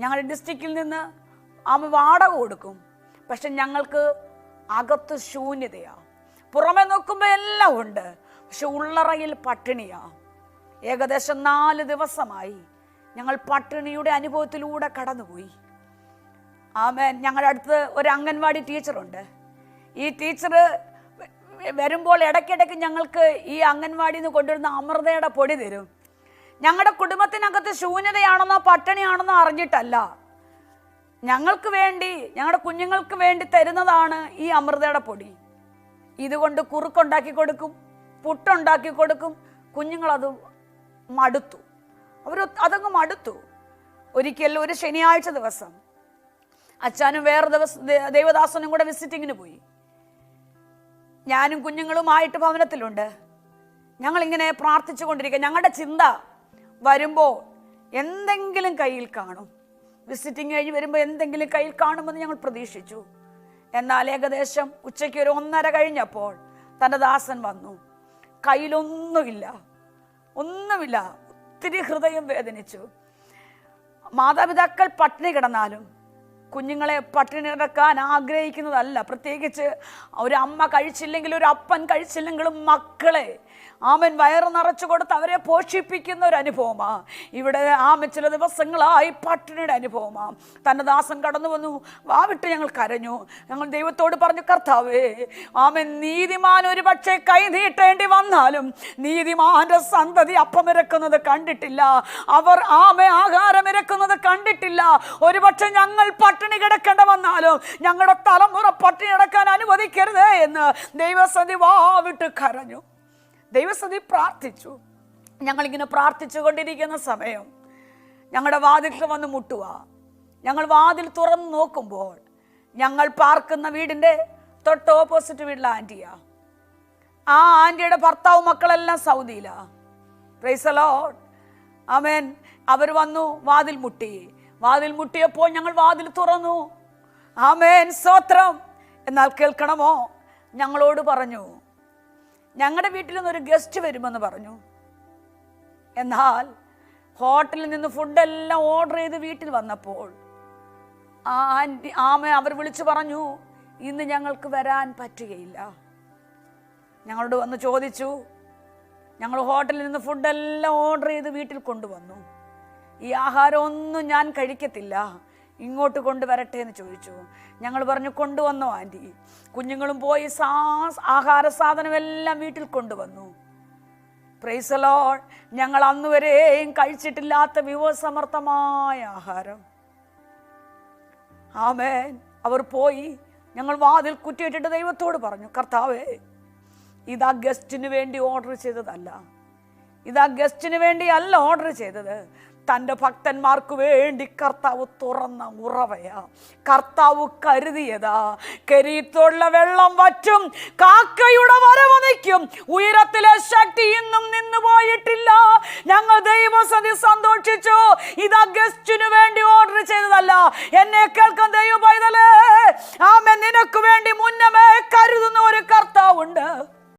ഞങ്ങളുടെ ഡിസ്ട്രിക്റ്റിൽ നിന്ന് ആമ വാടക കൊടുക്കും. പക്ഷെ ഞങ്ങൾക്ക് അകത്ത് ശൂന്യതയാ. പുറമെ നോക്കുമ്പോൾ എല്ലാം ഉണ്ട്. പക്ഷെ ഉള്ളറയിൽ പട്ടിണിയാ. ഏകദേശം നാല് ദിവസമായി ഞങ്ങൾ പട്ടിണിയുടെ അനുഭവത്തിലൂടെ കടന്നുപോയി. ആമേൻ ഞങ്ങളുടെ അടുത്ത് ഒരു അംഗൻവാടി ടീച്ചറുണ്ട്. ഈ ടീച്ചർ വരുമ്പോൾ ഇടയ്ക്കിടയ്ക്ക് ഞങ്ങൾക്ക് ഈ അംഗൻവാടിയിൽ നിന്ന് കൊണ്ടുവരുന്ന അമൃതയുടെ പൊടി തരും. ഞങ്ങളുടെ കുടുംബത്തിനകത്ത് ശൂന്യതയാണെന്നോ പട്ടിണിയാണെന്നോ അറിഞ്ഞിട്ടല്ല. ഞങ്ങൾക്ക് വേണ്ടി ഞങ്ങളുടെ കുഞ്ഞുങ്ങൾക്ക് വേണ്ടി തരുന്നതാണ് ഈ അമൃതയുടെ പൊടി. ഇതുകൊണ്ട് കുറുക്കുണ്ടാക്കി കൊടുക്കും പുട്ടുണ്ടാക്കി കൊടുക്കും കുഞ്ഞുങ്ങളത് മടുത്തു. അവർ അതങ്ങ് മടുത്തു. ഒരിക്കൽ ഒരു ശനിയാഴ്ച ദിവസം അച്ഛനും വേറെ ദിവസം ദേവദാസനും കൂടെ വിസിറ്റിങ്ങിന് പോയി. ഞാനും കുഞ്ഞുങ്ങളുമായിട്ട് ഭവനത്തിലുണ്ട്. ഞങ്ങളിങ്ങനെ പ്രാർത്ഥിച്ചു കൊണ്ടിരിക്കുക ഞങ്ങളുടെ ചിന്ത വരുമ്പോൾ എന്തെങ്കിലും കയ്യിൽ കാണും. വിസിറ്റിംഗ് കഴിഞ്ഞ് വരുമ്പോൾ എന്തെങ്കിലും കയ്യിൽ കാണുമെന്ന് ഞങ്ങൾ പ്രതീക്ഷിച്ചു. എന്നാൽ ഏകദേശം ഉച്ചയ്ക്ക് ഒരു ഒന്നര കഴിഞ്ഞപ്പോൾ തന്റെ ദാസൻ വന്നു. കയ്യിലൊന്നുമില്ല. ഒന്നുമില്ല. ഒത്തിരി ഹൃദയം വേദനിച്ചു. മാതാപിതാക്കൾ പട്ടിണി കിടന്നാലും കുഞ്ഞുങ്ങളെ പട്ടിണി കിടക്കാൻ ആഗ്രഹിക്കുന്നതല്ല. പ്രത്യേകിച്ച് ഒരു അമ്മ കഴിച്ചില്ലെങ്കിൽ ഒരു അപ്പൻ കഴിച്ചില്ലെങ്കിലും മക്കളെ ആമൻ വയറ് നിറച്ചു കൊടുത്ത് അവരെ പോഷിപ്പിക്കുന്ന ഒരു അനുഭവമാണ് ഇവിടെ ആമൻ ചില ദിവസങ്ങളായി പട്ടിണിയുടെ അനുഭവമാണ് തന്റെ ദാസം കടന്നു വന്നു. വാവിട്ട് ഞങ്ങൾ കരഞ്ഞു. ഞങ്ങൾ ദൈവത്തോട് പറഞ്ഞു കർത്താവേ ആമൻ നീതിമാൻ ഒരു പക്ഷേ കൈ നീട്ടേണ്ടി വന്നാലും നീതിമാന്റെ സന്തതി അപ്പമിരക്കുന്നത് കണ്ടിട്ടില്ല. അവർ ആമ ആഹാരം ഇരക്കുന്നത് കണ്ടിട്ടില്ല. ഒരുപക്ഷെ ഞങ്ങൾ പട്ടിണി കിടക്കേണ്ട വന്നാലും ഞങ്ങളുടെ തലമുറ പട്ടിണി കിടക്കാൻ അനുവദിക്കരുത് എന്ന് ദൈവസതി വാവിട്ട് കരഞ്ഞു. ദൈവസതി പ്രാർത്ഥിച്ചു. ഞങ്ങളിങ്ങനെ പ്രാർത്ഥിച്ചു കൊണ്ടിരിക്കുന്ന സമയം ഞങ്ങളുടെ വാതിൽക്ക് വന്ന് മുട്ടുക. ഞങ്ങൾ വാതിൽ തുറന്ന് നോക്കുമ്പോൾ ഞങ്ങൾ പാർക്കുന്ന വീടിന്റെ തൊട്ട് ഓപ്പോസിറ്റ് വീട്ടിലെ ആന്റിയാ. ആ ആന്റിയുടെ ഭർത്താവ് മക്കളെല്ലാം സൗദിയിലാണ് പ്രൈസലോ അമേൻ അവർ വന്നു വാതിൽ മുട്ടി. വാതിൽ മുട്ടിയപ്പോൾ ഞങ്ങൾ വാതിൽ തുറന്നു. ആമേൻ സ്വത്രം എന്നാൽ കേൾക്കണമോ? ഞങ്ങളോട് പറഞ്ഞു ഞങ്ങളുടെ വീട്ടിൽ നിന്നൊരു ഗസ്റ്റ് വരുമെന്ന് പറഞ്ഞു. എന്നാൽ ഹോട്ടലിൽ നിന്ന് ഫുഡെല്ലാം ഓർഡർ ചെയ്ത് വീട്ടിൽ വന്നപ്പോൾ ആ ആന്റി ആമ അവർ വിളിച്ചു പറഞ്ഞു ഇന്ന് ഞങ്ങൾക്ക് വരാൻ പറ്റുകയില്ല. ഞങ്ങളോട് വന്ന് ചോദിച്ചു ഞങ്ങൾ ഹോട്ടലിൽ നിന്ന് ഫുഡെല്ലാം ഓർഡർ ചെയ്ത് വീട്ടിൽ കൊണ്ടുവന്നു. ഈ ആഹാരമൊന്നും ഞാൻ കഴിക്കത്തില്ല. ഇങ്ങോട്ട് കൊണ്ടുവരട്ടെ എന്ന് ചോദിച്ചു. ഞങ്ങൾ പറഞ്ഞു കൊണ്ടുവന്നോ ആന്റി. കുഞ്ഞുങ്ങളും പോയി സാ ആഹാര സാധനമെല്ലാം വീട്ടിൽ കൊണ്ടുവന്നു. പ്രൈസലോ ഞങ്ങൾ അന്ന് വരെയും കഴിച്ചിട്ടില്ലാത്ത വിഭവസമർത്ഥമായ ആഹാരം. ആമേൻ. അവർ പോയി. ഞങ്ങൾ വാതിൽ കുറ്റിയിട്ടിട്ട് ദൈവത്തോട് പറഞ്ഞു കർത്താവേ ഇതാ ഗസ്റ്റിന് വേണ്ടി ഓർഡർ ചെയ്തതല്ല. ഇതാ ഗസ്റ്റിന് വേണ്ടി അല്ല ഓർഡർ ചെയ്തത്. തന്റെ ഭക്തന്മാർക്ക് വേണ്ടി കർത്താവ് തുറന്ന ഉറവയാ. കർത്താവ് കരുതിയതാ. കരീത്തുള്ള വെള്ളം വറ്റും കാക്കയുടെ വരവ് നിൽക്കും. ഉയരത്തിലെ ശക്തി ഇന്നും നിന്നു പോയിട്ടില്ല. ഞങ്ങൾ ദൈവസതി സന്തോഷിച്ചു. ഇത് അഗസ്റ്റിനു വേണ്ടി ഓർഡർ ചെയ്തതല്ല. എന്നെ കേൾക്കാൻ ദൈവ പൈതലേ. ആമേ നിനക്ക് വേണ്ടി മുന്നമേ കരുതുന്ന ഒരു കർത്താവുണ്ട്.